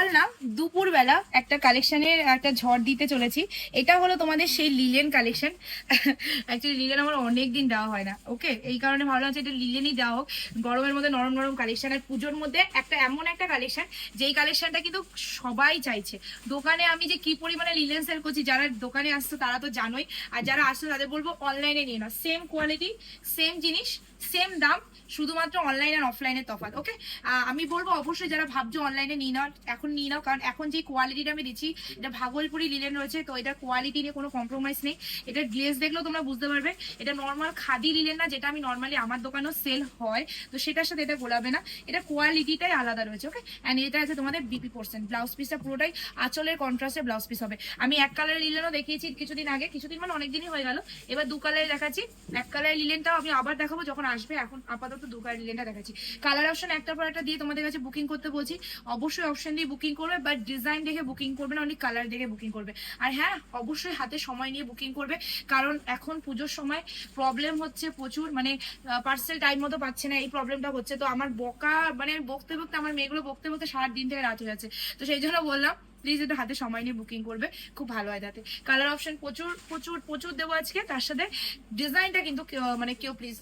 সকাল না দুপুরবেলা একটা কালেকশনের একটা ঝড় দিতে চলেছি। এটা হলো তোমাদের সেই লিলেন কালেকশন অ্যাকচুয়ালি লিলেন আমার অনেক দিন দেওয়া হয় না ওকে এই কারণে ভালো লাগছে এটা লিলেনই দেওয়া হোক। গরমের মধ্যে, নরম নরম কালেকশন আর পুজোর মধ্যে একটা এমন একটা কালেকশন যেই কালেকশনটা কিন্তু সবাই চাইছে। দোকানে আমি যে কি পরিমাণে লিলেন সেল করছি, যারা দোকানে আসছো তারা তো জানোই, আর যারা আসছো তাদের বলব অনলাইনে নিয়ে নাও। সেম কোয়ালিটি সেম জিনিস সেম দাম, শুধুমাত্র অনলাইন আর অফলাইনের তফাৎ ওকে আমি বলব অবশ্যই যারা ভাবছ অনলাইনে নিয়ে নাও, এখন নিয়ে নাও, কারণ এখন যে কোয়ালিটিটা আমি দিচ্ছি, এটা ভাগলপুরি লিলেন রয়েছে, তো এটার কোয়ালিটি নিয়ে কোনো কম্প্রোমাইজ নেই। এটার গ্লেজ দেখলেও তোমরা বুঝতে পারবে, এটা নর্মাল খাদি লিলেন না, যেটা আমি নর্মালি আমার দোকানেও সেল হয়, তো সেটার সাথে এটা গোলাবে না। এটা কোয়ালিটিটাই আলাদা রয়েছে ওকে অ্যান্ড এটা আছে তোমাদের বিপি পোর্সেন্ট ব্লাউজ পিসটা পুরোটাই আঁচলের কন্ট্রাস্টে ব্লাউজ পিস হবে। আমি এক কালারের লিলেনও দেখিয়েছি কিছুদিন আগে, কিছুদিন মানে অনেকদিনই হয়ে গেল, এবার দু কালারে দেখাচ্ছি। এক কালারের লিলেনটাও আমি আবার দেখাবো যখন আসবে, এখন আপাতত দু কালার লিলেনটা দেখাচ্ছি। কালার অপশন একটার পর একটা দিয়ে তোমাদের কাছে বুকিং করতে বলছি। অবশ্যই অপশন দিয়ে বুকিং করবে বাট ডিজাইন দেখে বুকিং করবে না অনেক কালার দেখে বুকিং করবে। আর হ্যাঁ অবশ্যই হাতে সময় নিয়ে বুকিং করবে, কারণ এখন পুজোর সময় প্রবলেম হচ্ছে প্রচুর মানে পার্সেল টাইম মতো পাচ্ছে না, এই প্রবলেমটা হচ্ছে। তো আমার বকা মানে বকতে বকতে, আমার মেয়েগুলো বকতে বকতে সারা দিন থেকে রাত হয়ে যাচ্ছে। তো সেই জন্য বললাম প্লিজ একটু হাতে সময় নিয়ে বুকিং করবে, খুব ভালো হয় যাতে কালার অপশন প্রচুর প্রচুর প্রচুর দেবো আজকে, তার সাথে ডিজাইনটা কিন্তু মানে কেউ প্লিজ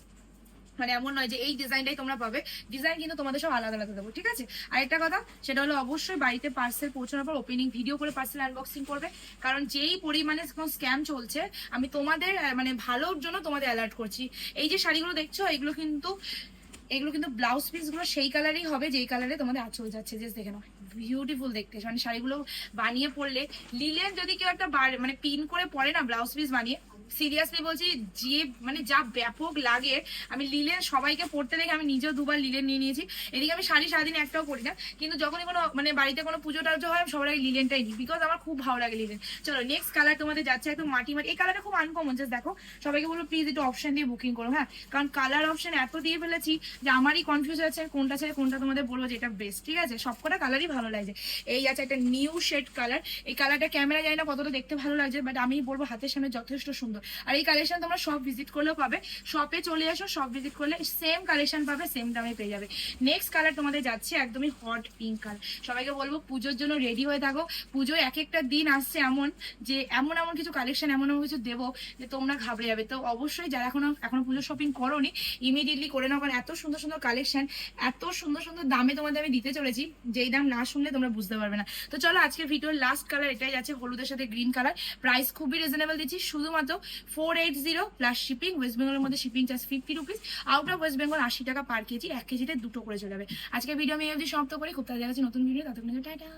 মানে এমন নয় যে এই ডিজাইনটাই তোমরা পাবে। ডিজাইন কিন্তু তোমাদের সব আলাদা আলাদা দেবো, ঠিক আছে? আর একটা কথা, সেটা হলো অবশ্যই বাড়িতে পার্সেল পৌঁছানোর পর ওপেনিং ভিডিও করে পার্সেল আনবক্সিং করবে। কারণ যেই পরিমাণে এখন স্ক্যাম চলছে, আমি তোমাদের মানে ভালোর জন্য তোমাদের অ্যালার্ট করছি। এই যে শাড়িগুলো দেখছ, এগুলো কিন্তু এগুলো কিন্তু ব্লাউজ পিসগুলো সেই কালারই হবে, যেই কালারে তোমাদের আঁচল যাচ্ছে। যে দেখে নাও বিউটিফুল দেখতে। মানে শাড়িগুলো বানিয়ে পড়লে লিলেন যদি কেউ একটা মানে পিন করে পরে না ব্লাউজ পিস বানিয়ে সিরিয়াসলি বলছি, যে মানে যা ব্যাপক লাগে, আমি লিলেন সবাইকে পড়তে দেখে আমি নিজেও দুবার লিলেন নিয়ে নিয়েছি। এদিকে আমি শাড়ি সারাদিন একটাও পরি না, কিন্তু যখনই কোনো মানে বাড়িতে কোনো পুজো টাজো হয়, আমি সবার আগে লিলেনটাই নিই বিকজ আমার খুব ভালো লাগে লিলেন চলো নেক্সট কালার তোমাদের যাচ্ছে একদম মাটি মাটি, এই কালারটা খুব আনকমন জাস্ট দেখো, সবাইকে বলব প্লিজ একটু অপশন দিয়ে বুকিং করো হ্যাঁ? কারণ কালার অপশন এত দিয়ে ফেলেছি যে আমারই কনফিউজ আছে কোনটা ছেড়ে কোনটা তোমাদের বলব যে এটা বেস্ট ঠিক আছে? সবকটা কালারই ভালো লাগছে। এই আছে একটা নিউ শেড কালার এই কালারটা ক্যামেরা যায় না কতটা দেখতে ভালো লাগছে বাট আমি বলব হাতের সামনে যথেষ্ট সুন্দর আর এই কালেকশন তোমরা সব ভিজিট করলেও পাবে। শপে চলে আসো সব ভিজিট করলে সেম কালেকশন পাবে সেম দামে পেয়ে যাবে। নেক্সট কালার তোমাদের যাচ্ছে একদমই হট পিঙ্ক কালার সবাইকে বলব, পুজোর জন্য রেডি হয়ে থাকো। পুজোয় এক একটা দিন আসছে এমন যে এমন এমন কিছু কালেকশন এমন এমন কিছু দেবো যে তোমরা ঘাবড়ে যাবে। তো অবশ্যই যারা এখনও এখনও পুজো শপিং করোনি ইমিডিয়েটলি করে নাও। কারণ এত সুন্দর সুন্দর কালেকশন এত সুন্দর সুন্দর দামে তোমাদের আমি দিতে চলেছি। যেই দাম না শুনলে তোমরা বুঝতে পারবে না। তো চলো আজকের ভিডিওর লাস্ট কালার এটাই যাচ্ছে হলুদের সাথে গ্রিন কালার প্রাইস খুবই রিজনেবল দিচ্ছি। শুধুমাত্র four eight zero plus shipping West বেঙ্গলের মধ্যে shipping charge fifty rupees out of West Bengal আশি টাকা পার কেজি এক কেজিতে দুটো করে চলে যাবে। আজকে ভিডিও আমি অবধি সমাপ্ত করি। খুব তাড়াতাড়ি নতুন ভিডিও ততক্ষণ টাটা।